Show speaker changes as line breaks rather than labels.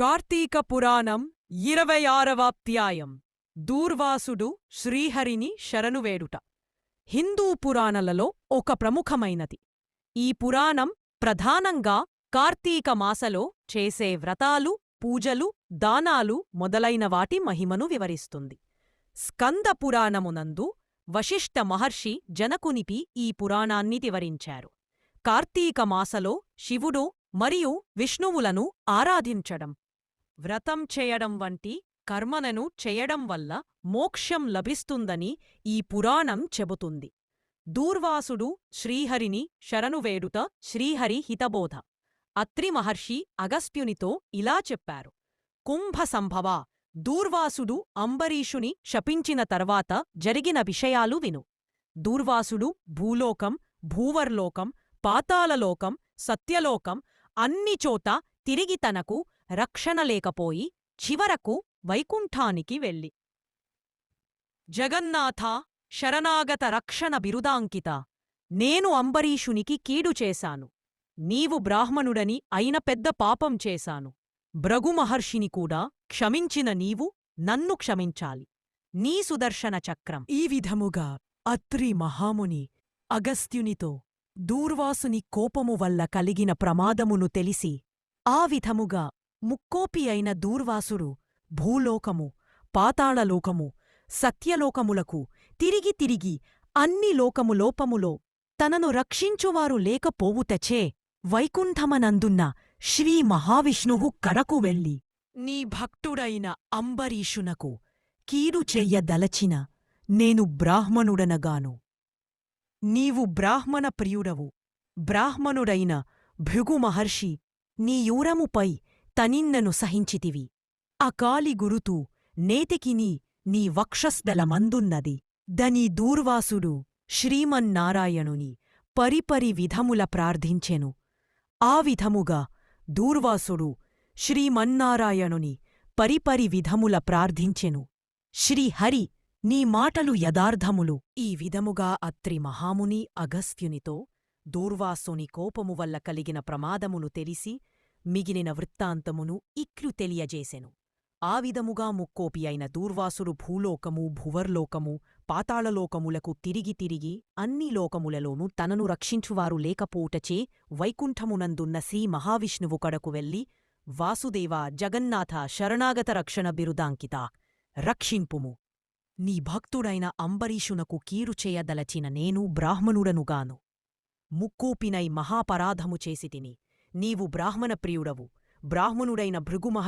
కార్తీక పురాణం ఇరవై ఆరవాప్యాయం దూర్వాసుడు శ్రీహరిని శరణువేడుట. హిందూ పురాణలలో ఒక ప్రముఖమైనది. ఈ పురాణం ప్రధానంగా కార్తీక మాసలో చేసే వ్రతాలు పూజలు దానాలు మొదలైన వాటి మహిమను వివరిస్తుంది. స్కంద పురాణమునందు వశిష్ఠ మహర్షి జనకునిపి ఈ పురాణాన్ని వివరించారు. కార్తీక మాసలో శివుడు మరియు విష్ణువులను ఆరాధించడం వ్రతం చేయడం వంటి కర్మలను చేయడం వల్ల మోక్షం లభిస్తుందని ఈ పురాణం చెబుతుంది. దూర్వాసుడు శ్రీహరిని శరణువేడుత శ్రీహరి హితబోధ. అత్రి మహర్షి అగస్త్యునితో ఇలా చెప్పారు. కుంభ సంభవ దూర్వాసుడు అంబరీషుని శపించిన తర్వాత జరిగిన విషయాలు విను. దూర్వాసుడు భూలోకం భూవర్లోకం పాతాళలోకం సత్యలోకం అన్నిచోత తిరిగి తనకు రక్షణ లేకపోయి చివరకు వైకుంఠానికి వెళ్ళి. జగన్నాథ శరణాగత రక్షణ బిరుదాంకిత నేను అంబరీషునికి కీడు చేశాను. నీవు బ్రాహ్మణుడని అయిన పెద్ద పాపం చేశాను. భృగుమహర్షిని కూడా క్షమించిన నీవు నన్ను క్షమించాలి. నీ సుదర్శన చక్రం. ఈ విధముగా అత్రి మహాముని అగస్త్యునితో దూర్వాసుని కోపము వల్ల కలిగిన ప్రమాదమును తెలిసి ఆ విధముగా ముక్కోపి అయిన దూర్వాసుడు భూలోకము పాతాళలోకము సత్యలోకములకు తిరిగి తిరిగి అన్ని లోకము లోపములో తనను రక్షించువారు లేకపోవుతచే వైకుంఠమనందున్న శ్రీ మహావిష్ణువు కడకు వెళ్ళి నీ భక్తుడైన అంబరీషునకు కీడు చెయ్యదలచిన నేను బ్రాహ్మణుడనగాను. నీవు బ్రాహ్మణ ప్రియుడవు. బ్రాహ్మణుడైన భృగు మహర్షి నీ యూరముపై తనిన్నను సహించితివి. అకాలి గురుతు నేతికిని నీ వక్షస్థలమందున్నది. దనీ దూర్వాసుడు శ్రీమన్నారాయణుని పరిపరి విధముల ప్రార్థించెను. ఆ విధముగా దూర్వాసుడు శ్రీమన్నారాయణుని పరిపరి విధముల ప్రార్థించెను. శ్రీహరి నీ మాటలు యదార్థములు ఈ విధముగా అత్రి మహాముని అగస్త్యునితో దూర్వాసుని కోపము వల్ల కలిగిన ప్రమాదమును తెలిసి మిగిలిన వృత్తాంతమును ఇట్లు తెలియజేసెను. ఆ విధముగా ముక్కోపి అయిన దూర్వాసురు భూలోకము భువర్లోకము పాతాళలోకములకు తిరిగి తిరిగి అన్ని లోకములలోనూ తనను రక్షించువారు లేకపోవుటచే వైకుంఠమునందున్న శ్రీ మహావిష్ణువు కడకు వెళ్ళి వాసుదేవ జగన్నాథ శరణాగత రక్షణ బిరుదాంకిత రక్షింపుము. నీ భక్తుడైన అంబరీషునకు కీరు చేయదలచిన నేను బ్రాహ్మణుడనుగాను. ముక్కోపినై మహాపరాధము చేసితిని నీవు బ్రాహ్మణ ప్రియుడవు బ్రాహ్మణుడైన భృగుమహ